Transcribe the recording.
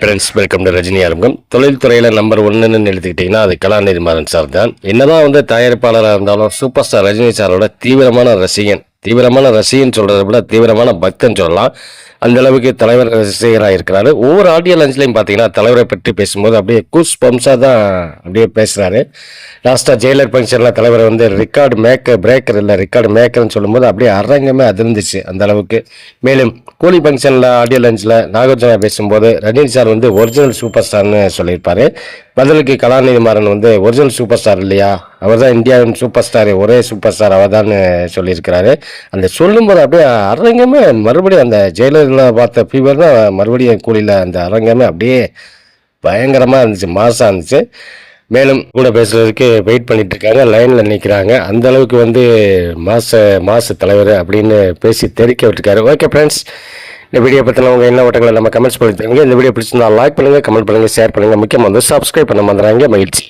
Friends welcome to Rajini ஆரம்பம் தொழில்துறையில் number ஒன்றுன்னு எடுத்துக்கிட்டிங்கன்னா அது கலாநிதி மாறன் சார் தான். என்னதான் வந்து தயாரிப்பாளராக இருந்தாலும் சூப்பர் ஸ்டார் ரஜினி சாரோட தீவிரமான ரசிகன் தீவிரமான ரசிகன் சொல்கிறத விட தீவிரமான பக்தன் சொல்லலாம். அந்த அளவுக்கு தலைவர் ரசிகராக இருக்கிறாரு ஒவ்வொரு ஆடியோ லஞ்ச்லையும் பார்த்தீங்கன்னா தலைவரை பற்றி பேசும்போது அப்படியே கூஸ் பம்ஸாக தான் அப்படியே பேசுகிறாரு லாஸ்ட்டாக ஜெயிலர் ஃபங்க்ஷனில் தலைவர் வந்து ரெக்கார்டு மேக்கர் பிரேக்கர் இல்லை ரெக்கார்டு மேக்கர்னு சொல்லும்போது அப்படியே அரங்கமே அதிர்ந்துச்சு அந்த அளவுக்கு. மேலும் கூலி ஃபங்க்ஷனில் ஆடியோ லஞ்சில் நாகார்ஜுனா பேசும்போது ரஜினி சார் வந்து ஒரிஜினல் சூப்பர் ஸ்டார்னு சொல்லியிருப்பாரு. பதிலுக்கு கலாநிதி மாறன் வந்து ஒரிஜினல் சூப்பர் ஸ்டார் இல்லையா? அவர் தான் இந்தியாவின் சூப்பர் ஸ்டார் ஒரே சூப்பர் ஸ்டார் அவர் தான் சொல்லியிருக்கிறாரு. அந்த சொல்லும்போது அப்படியே அரங்கமே மறுபடியும் அந்த ஃபீவரில் பார்த்த ஃபீவர் தான் மறுபடியும் கூலியில் அந்த அரங்கமே அப்படியே பயங்கரமாக இருந்துச்சு மாசாக இருந்துச்சு. மேலும் கூட பேசுகிறதுக்கு வெயிட் பண்ணிட்டு இருக்காங்க லைனில் நிற்கிறாங்க அந்த அளவுக்கு வந்து மாச மாச தலைவர் அப்படின்னு பேசி தெரிக்க விட்டுருக்காரு. ஓகே ஃப்ரெண்ட்ஸ் இந்த வீடியோ பற்றின உங்கள் என்ன ஓட்டங்களை நம்ம கமெண்ட்ஸ் பண்ணி தருங்க இந்த வீடியோ பிடிச்சிருந்தா லைக் பண்ணுங்கள் கமெண்ட் பண்ணுங்கள் ஷேர் பண்ணுங்கள் முக்கியமாக வந்து சப்ஸ்கிரைப் பண்ண வந்துடுறாங்க மகிழ்ச்சி.